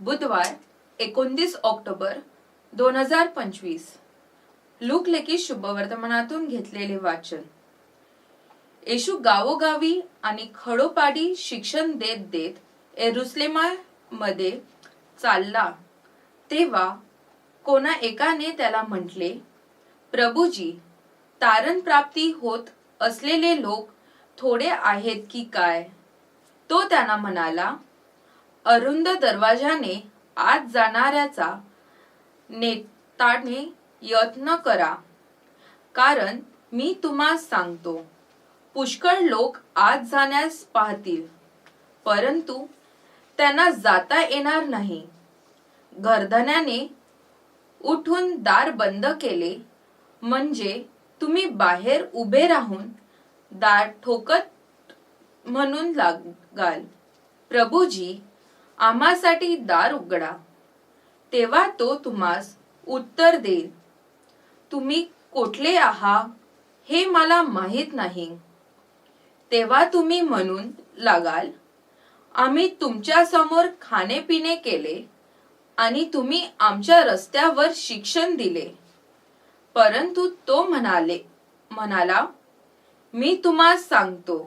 बुधवार एकोणतीस ऑक्टोबर दोन हजार पंचवीस. लुकलेखी शुभवर्तमानातून घेतलेले वाचन. येशू गावोगावी आणि खडोपाडी शिक्षण देत देत एरुसलेमामध्ये चालला. तेव्हा कोणा एकाने त्याला म्हटले प्रभूजी तारण प्राप्ती होत असलेले लोक थोडे आहेत की काय? तो त्यांना म्हणाला अरुंद दरवाजाने आत जाणाऱ्याचा नेताने यत्न करा. कारण मी तुम्हास सांगतो पुष्कळ लोक आत जाण्यास पाहतील परंतु त्यांना जाता येणार नाही. गर्दन्याने उठून दार बंद केले म्हणजे तुम्ही बाहेर उभे राहून दार ठोकत म्हणून लागाल. प्रभूजी आम्हासाठी दार उघडा. तेव्हा तो तुम्हास उत्तर देईल तुम्ही कुठले आहात हे मला माहीत नाही. तेव्हा तुम्ही म्हणून लागाल आम्ही तुमच्यासमोर खाणेपिणे केले आणि तुम्ही आमच्या रस्त्यावर शिक्षण दिले. परंतु तो म्हणाले म्हणाला मी तुम्हाला सांगतो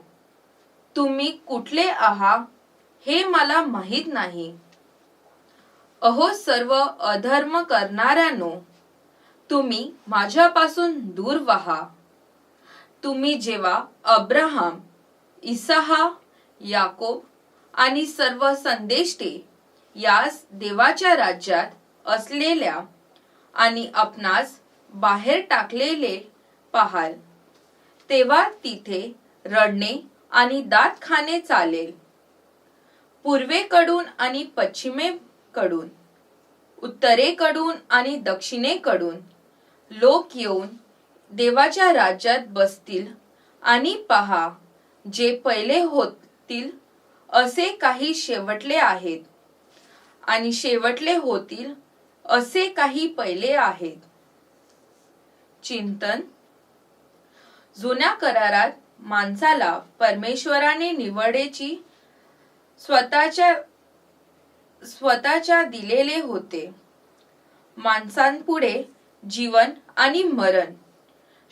तुम्ही कुठले आहात हे मला माहीत नाही. अहो सर्व अधर्म करणाऱ्यानो तुम्ही माझ्यापासून दूर व्हा. तुम्ही जेव्हा अब्राहम इसाहा याकोब आणि सर्व संदेष्टे यास देवाच्या राज्यात असलेल्या आणि आपणास बाहेर टाकलेले पाहाल तेव्हा तिथे रडणे आणि दात खाणे चालेल. पूर्वेकडून आणि पश्चिमेकडून उत्तरेकडून आणि दक्षिणेकडून लोक येऊन देवाच्या राज्यात बसतील आणि पहा जे पहिले होतील असे काही शेवटले आहेत आणि शेवटले होतील असे काही पहिले आहेत. चिंतन. जुन्या करारात माणसाला परमेश्वराने निवडेची स्वतःच्या स्वतःच्या दिलेले होते. माणसांपुढे जीवन आणि मरण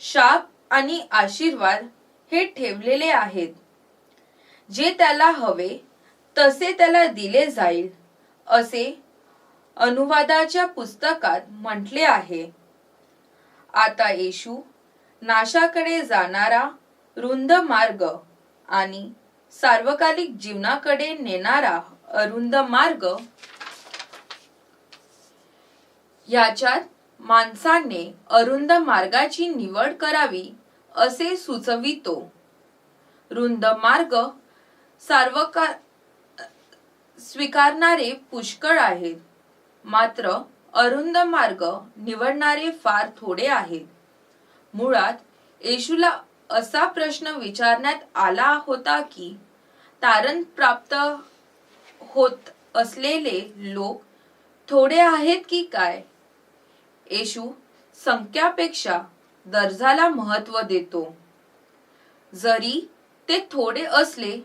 शाप आणि आशीर्वाद हे ठेवलेले आहेत. जे त्याला हवे तसे त्याला दिले जाईल असे अनुवादाच्या पुस्तकात म्हटले आहे. आता येशू नाशाकडे जाणारा रुंद मार्ग आणि सार्वकालिक जीवनाकडे नेणारा अरुंद मार्ग याच्यात माणसाने अरुंद मार्गाची निवड करावी असे सुचवितो. रुंद मार्ग सार्वकार स्वीकारणारे पुष्कळ आहेत. मात्र अरुंद मार्ग निवडणारे फार थोडे आहेत. मुळात येशूला असा प्रश्न विचारण्यात आला होता की तारण प्राप्त होत असलेले लोक थोडे आहेत की काय? येशू संख्यापेक्षा दर्जाला महत्त्व देतो. जरी ते थोडे असले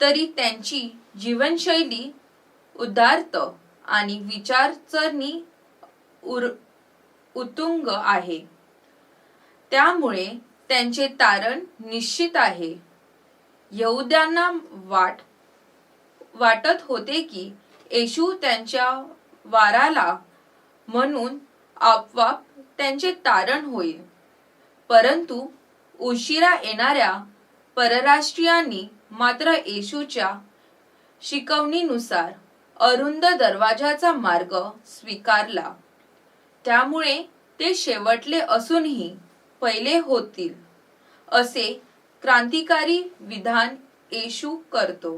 तरी त्यांची जीवनशैली उदार्त आणि विचारचरणी उर उतुंग आहे. त्यामुळे त्यांचे तारण निश्चित आहे. यहुद्यांना वाट वाटत होते की येशू त्यांच्या वाराला म्हणून आपोआप त्यांचे तारण होईल. परंतु उशिरा येणाऱ्या परराष्ट्रीयांनी मात्र येशूच्या शिकवणीनुसार अरुंद दरवाजाचा मार्ग स्वीकारला. त्यामुळे ते शेवटले असूनही पहिले होतील असे क्रांतिकारी विधान येशू करतो.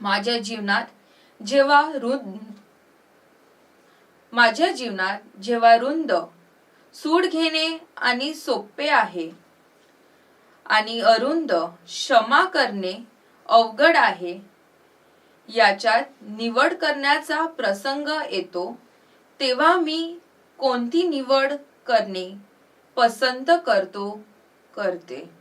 माझ्या जीवनात जेव्हा रुंद माझ्या जीवनात जेव्हा रुंद सूड घेणे आणि सोपे आहे आणि अरुंद क्षमा करणे अवघड आहे याच्यात निवड करण्याचा प्रसंग येतो तेव्हा मी कोणती निवड करणे पसंत करतो करते.